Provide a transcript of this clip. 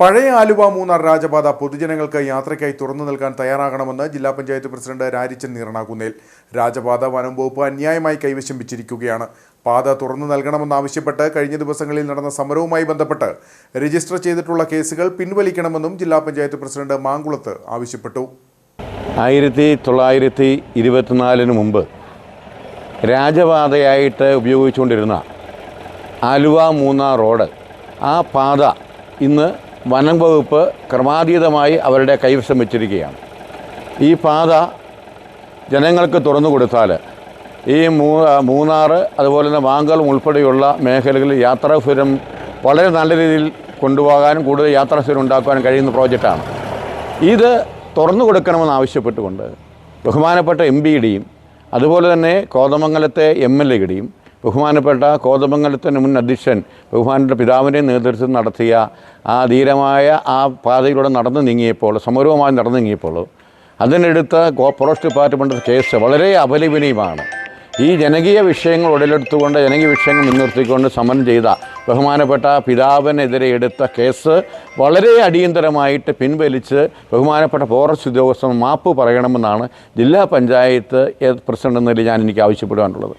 പഴയ ആലുവ മൂന്നാർ രാജപാത പൊതുജനങ്ങൾക്ക് യാത്രയ്ക്കായി തുറന്നു നൽകാൻ തയ്യാറാകണമെന്ന് ജില്ലാ പഞ്ചായത്ത് പ്രസിഡന്റ് രാരിച്ചൻ നീറണാകുന്നേൽ രാജപാത വനം വകുപ്പ് അന്യായമായി കൈവശം വെച്ചിരിക്കുകയാണ് പാത തുറന്നു നൽകണമെന്നാവശ്യപ്പെട്ട് കഴിഞ്ഞ ദിവസങ്ങളിൽ നടന്ന സമരവുമായി ബന്ധപ്പെട്ട് രജിസ്റ്റർ ചെയ്തിട്ടുള്ള കേസുകൾ പിൻവലിക്കണമെന്നും ജില്ലാ പഞ്ചായത്ത് പ്രസിഡന്റ് മാങ്കുളത്ത് ആവശ്യപ്പെട്ടു. ആയിരത്തി തൊള്ളായിരത്തി ഇരുപത്തിനാലിന് മുമ്പ് രാജപാതയായിട്ട് ഉപയോഗിച്ചുകൊണ്ടിരുന്ന ആലുവ മൂന്നാർ റോഡ് ആ പാത ഇന്ന് വനം വകുപ്പ് ക്രമാതീതമായി അവരുടെ കൈവശം വെച്ചിരിക്കുകയാണ് ഈ പാത ജനങ്ങൾക്ക് തുറന്നു കൊടുത്താൽ ഈ മൂ മൂന്നാർ അതുപോലെ തന്നെ വാങ്കളം ഉൾപ്പെടെയുള്ള മേഖലകളിൽ യാത്രാസുരം വളരെ നല്ല രീതിയിൽ കൊണ്ടുപോകാനും കൂടുതൽ യാത്രാസുരം ഉണ്ടാക്കാനും കഴിയുന്ന പ്രോജക്റ്റാണ്. ഇത് തുറന്നു കൊടുക്കണമെന്ന് ആവശ്യപ്പെട്ടുകൊണ്ട് ബഹുമാനപ്പെട്ട എം പിയുടെയും അതുപോലെ തന്നെ കോതമംഗലത്തെ എം എൽ എയുടെയും ബഹുമാനപ്പെട്ട കോതമംഗലത്തിന് മുൻ അധ്യക്ഷൻ ബഹുമാനപ്പെട്ട പിതാവിന്റെ നേതൃത്വം നടത്തിയ ആ ധീരമായ ആ പാതയിലൂടെ നടന്നു നീങ്ങിയപ്പോൾ സമരവുമായി നടന്നു നീങ്ങിയപ്പോൾ അതിനെടുത്ത ഫോറസ്റ്റ് ഡിപ്പാർട്ട്മെന്റ് കേസ് വളരെ അപലപനീയമാണ്. ഈ ജനകീയ വിഷയങ്ങൾ ഉടലെടുത്തുകൊണ്ട് ജനകീയ വിഷയങ്ങൾ മുൻനിർത്തിക്കൊണ്ട് സമരം ചെയ്ത ബഹുമാനപ്പെട്ട പിതാവിനെതിരെ എടുത്ത കേസ് വളരെ അടിയന്തരമായിട്ട് പിൻവലിച്ച് ബഹുമാനപ്പെട്ട ഫോറസ്റ്റ് ഉദ്യോഗസ്ഥർ മാപ്പ് പറയണമെന്നാണ് ജില്ലാ പഞ്ചായത്ത് പ്രസിഡന്റ് എന്ന നിലയിൽ ഞാൻ എനിക്ക് ആവശ്യപ്പെടുവാനുള്ളത്.